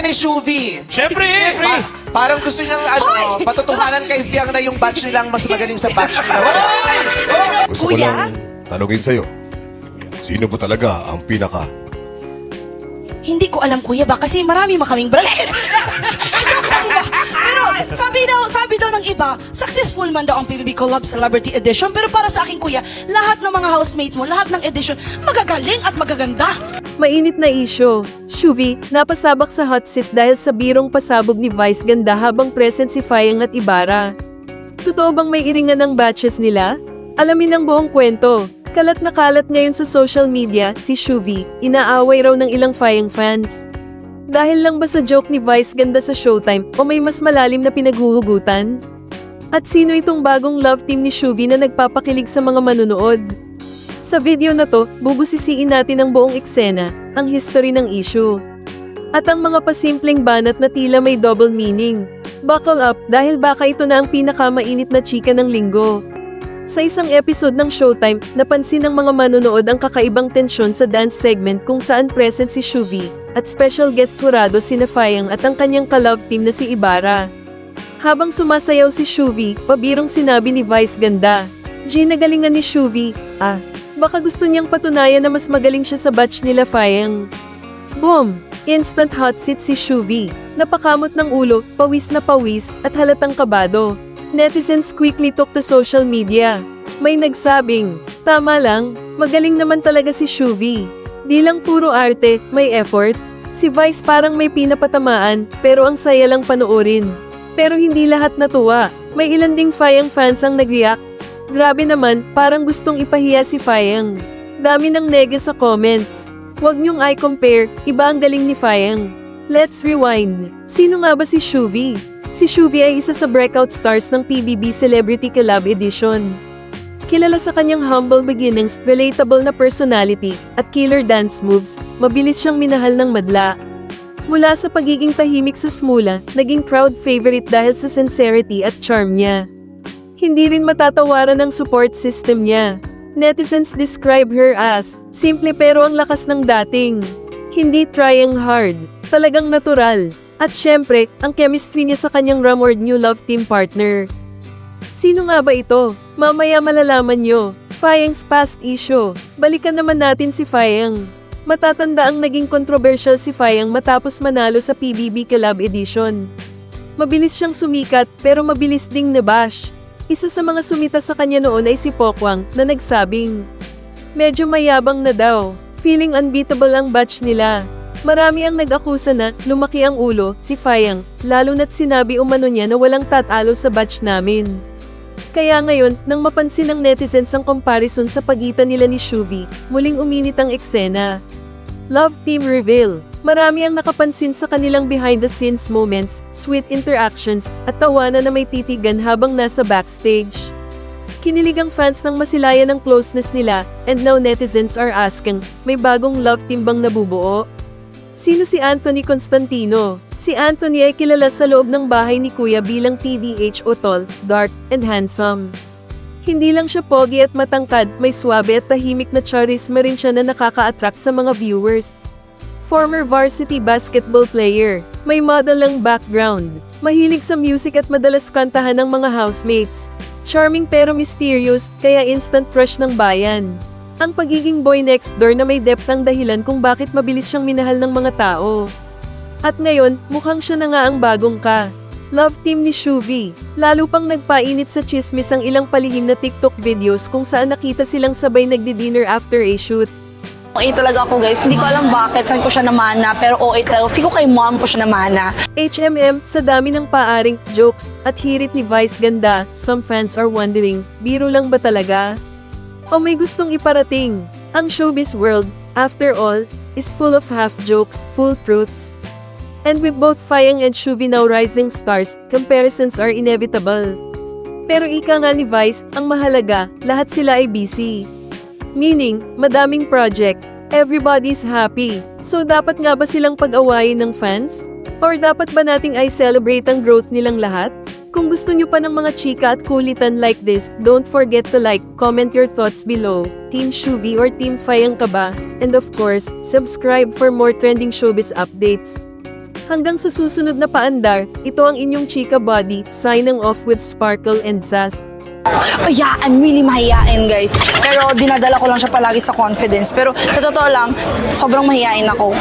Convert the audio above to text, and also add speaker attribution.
Speaker 1: niya ni Shuvi.
Speaker 2: Siyempre!
Speaker 1: Pa- parang gusto niyang ano, patutuhanan kay Fiang na yung batch nilang mas magaling sa batch nila.
Speaker 3: Gusto
Speaker 4: Kuya?
Speaker 3: ko lang tanungin sa'yo. Sino ba talaga ang pinaka?
Speaker 4: Hindi ko alam kuya ba kasi marami makaming brand. pero sabi daw, sabi daw ng iba, successful man daw ang PBB Collab Celebrity Edition. Pero para sa akin kuya, lahat ng mga housemates mo, lahat ng edition, magagaling at magaganda.
Speaker 5: Mainit na isyo. Shuvi, napasabak sa hot seat dahil sa birong pasabog ni Vice Ganda habang present si Fayang at Ibarra. Totoo bang may iringan ng batches nila? Alamin ang buong kwento. Kalat na kalat ngayon sa social media, si Shuvi, inaaway raw ng ilang Fayang fans. Dahil lang ba sa joke ni Vice Ganda sa Showtime o may mas malalim na pinaghuhugutan? At sino itong bagong love team ni Shuvi na nagpapakilig sa mga manunood? Sa video na to, bubusisiin natin ang buong eksena, ang history ng issue. At ang mga pasimpleng banat na tila may double meaning. Buckle up dahil baka ito na ang pinakamainit na chika ng linggo. Sa isang episode ng Showtime, napansin ng mga manonood ang kakaibang tensyon sa dance segment kung saan present si Shuvi, at special guest jurado si Nafayang at ang kanyang ka-love team na si Ibarra. Habang sumasayaw si Shuvi, pabirong sinabi ni Vice Ganda, Gina galingan ni Shuvi, ah, baka gusto niyang patunayan na mas magaling siya sa batch nila Fayang. Boom! Instant hot seat si Shuvi. Napakamot ng ulo, pawis na pawis, at halatang kabado. Netizens quickly took to social media. May nagsabing, tama lang, magaling naman talaga si Shuvi. Di lang puro arte, may effort. Si Vice parang may pinapatamaan, pero ang saya lang panoorin. Pero hindi lahat natuwa. May ilan ding Fayang fans ang nag-react. Grabe naman, parang gustong ipahiya si Fayang. Dami ng nega sa comments. Huwag niyong i-compare, iba ang galing ni Fayang. Let's rewind. Sino nga ba si Shuvi? Si Shuvi ay isa sa breakout stars ng PBB Celebrity Collab Edition. Kilala sa kanyang humble beginnings, relatable na personality, at killer dance moves, mabilis siyang minahal ng madla. Mula sa pagiging tahimik sa smula, naging crowd favorite dahil sa sincerity at charm niya. Hindi rin matatawaran ang support system niya. Netizens describe her as, simple pero ang lakas ng dating. Hindi trying hard, talagang natural. At syempre, ang chemistry niya sa kanyang rumored new love team partner. Sino nga ba ito? Mamaya malalaman nyo. Fayang's past issue. Balikan naman natin si Fayang. Matatanda ang naging controversial si Fayang matapos manalo sa PBB Collab Edition. Mabilis siyang sumikat pero mabilis ding nabash. Isa sa mga sumita sa kanya noon ay si Pokwang na nagsabing, Medyo mayabang na daw. Feeling unbeatable ang batch nila. Marami ang nag-akusa na lumaki ang ulo, si Fayang, lalo na't sinabi umano niya na walang tatalo sa batch namin. Kaya ngayon, nang mapansin ng netizens ang comparison sa pagitan nila ni Shuvi, muling uminit ang eksena. Love Team Reveal Marami ang nakapansin sa kanilang behind-the-scenes moments, sweet interactions, at tawanan na may titigan habang nasa backstage. Kinilig ang fans ng masilayan ng closeness nila, and now netizens are asking, may bagong love team bang nabubuo? Sino si Anthony Constantino? Si Anthony ay kilala sa loob ng bahay ni Kuya bilang TDH o tall, dark, and handsome. Hindi lang siya pogi at matangkad, may swabe at tahimik na charisma rin siya na nakaka-attract sa mga viewers. Former varsity basketball player, may model lang background, mahilig sa music at madalas kantahan ng mga housemates. Charming pero mysterious, kaya instant crush ng bayan. Ang pagiging boy next door na may depth ang dahilan kung bakit mabilis siyang minahal ng mga tao. At ngayon, mukhang siya na nga ang bagong ka. Love team ni Shuvi. Lalo pang nagpainit sa chismis ang ilang palihim na TikTok videos kung saan nakita silang sabay nagdi-dinner after a shoot.
Speaker 6: OA talaga ako guys. Hindi ko alam bakit. Saan ko siya namana. Pero OA talaga. Feel ko kay mom ko siya namana.
Speaker 5: HMM, sa dami ng paaring jokes at hirit ni Vice Ganda, some fans are wondering, biro lang ba talaga? O may gustong iparating? Ang showbiz world, after all, is full of half jokes, full truths. And with both Fayang and Shuvi now rising stars, comparisons are inevitable. Pero ika nga ni Vice, ang mahalaga, lahat sila ay busy. Meaning, madaming project, everybody's happy. So dapat nga ba silang pag-awayin ng fans? Or dapat ba nating ay celebrate ang growth nilang lahat? Kung gusto nyo pa ng mga chika at kulitan like this, don't forget to like, comment your thoughts below. Team Shuvi or Team Fayang ka ba? And of course, subscribe for more trending showbiz updates. Hanggang sa susunod na paandar, ito ang inyong chika body, signing off with sparkle and zest.
Speaker 6: Oh yeah, I'm really mahihain guys. Pero dinadala ko lang siya palagi sa confidence. Pero sa totoo lang, sobrang mahihain ako.